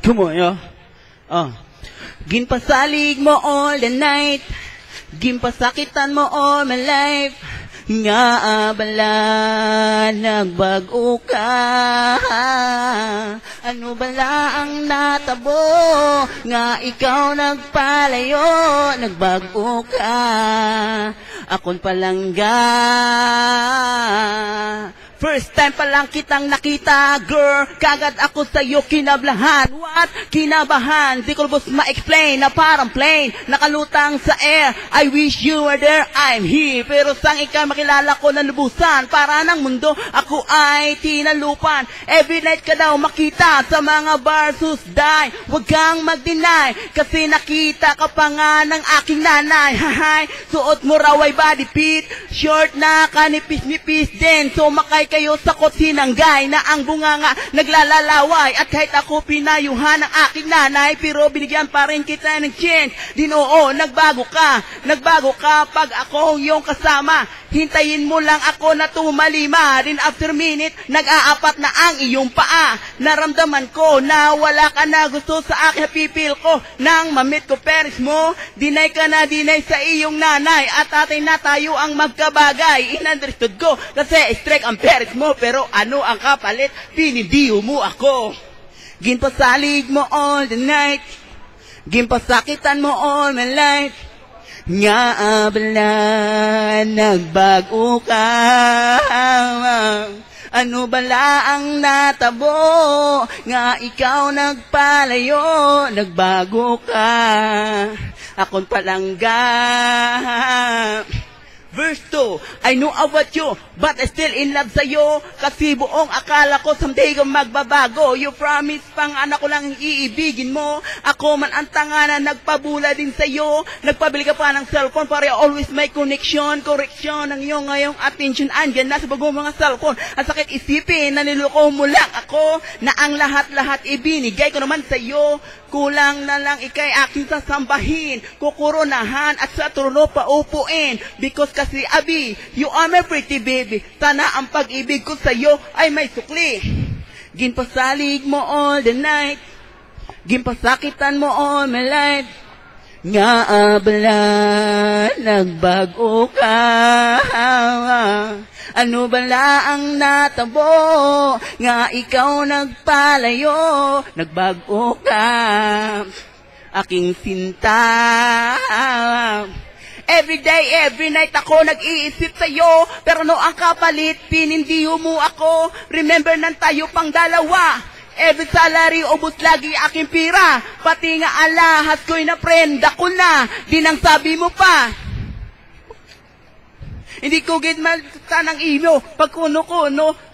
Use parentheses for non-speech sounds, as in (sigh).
Come on. Oh. Ginpasalig mo all the night. Ginpasakitan mo all my life. Nga abala, nagbago ka. Ano bala ang natabo? Nga ikaw nagpalayo, nagbago ka. Akon palangga. First time pa lang kitang nakita, girl. Kagad ako sa'yo kinablahan. What? Kinabahan. Di ko lubos ma-explain na parang plane. Nakalutang sa air. I wish you were there. I'm here. Pero sang ikaw makilala ko na lubusan. Para ng mundo, ako ay tinalupan. Every night ka daw makita sa mga bars who's die. Huwag kang mag-deny. Kasi nakita ka pa nga ng aking nanay. (laughs) Hahay, suot mo raw ay body fit. Short na kanipis-nipis din. Sumakay kayo sa kotsinanggay na ang bunganga naglalalaway. At kahit ako pinayuhan ng aking nanay, pero binigyan pa rin kita ng chance. Din oo, nagbago ka. Nagbago ka pag ako yung kasama. Hintayin mo lang ako na tumalima. Din after minute, nag-aapat na ang iyong paa. Naramdaman ko na wala ka na gusto sa akin. Pipil ko nang mamit ko peris mo. Dinay ka na dinay sa iyong nanay. At tatay na tayo ang magkabagay. Inunderstood ko kasi strike ang peris mo. Pero ano ang kapalit? Pinindiyo mo ako. Ginpasalig mo all the night. Gimpasakitan mo all my life. Nga abala, nagbago ka. Ano bala ang natabo? Nga ikaw nagpalayo, nagbago ka. Akon palangga. Verse 2, I know about you, but I still in love sa'yo. Kasi buong akala ko someday kang magbabago. You promise pang anak ko lang iibigin mo. Ako man ang tanga na nagpabula din sa'yo. Nagpabili ka pa ng cellphone para always may connection, correction ng iyong ngayong attention. Andyan na sa bagong mga cellphone. Ang sakit isipin, naniloko mo lang ako na ang lahat-lahat ibinigay ko naman sa'yo. Kulang na lang ikay aking sasambahin, kukuronahan at sa trono paupuin. Because kasi abi, you are my pretty baby. Sana ang pag-ibig ko sa'yo ay may sukli. Ginpasalig mo all the night. Gimpasakitan mo all my life. Nga abala, nagbago ka. Ano bala ang natabo? Nga ikaw nagpalayo, nagbago ka. Aking sinta. Every day, every night ako nag-iisip sa'yo. Pero no ang kapalit, pinindiyo mo ako. Remember nan tayo pang dalawa. Every salary, ubos lagi aking pira. Pati nga alahas ko'y na prenda ko na. Di nang sabi mo pa. Hindi ko gid man tanang imo. Pag kuno-kuno,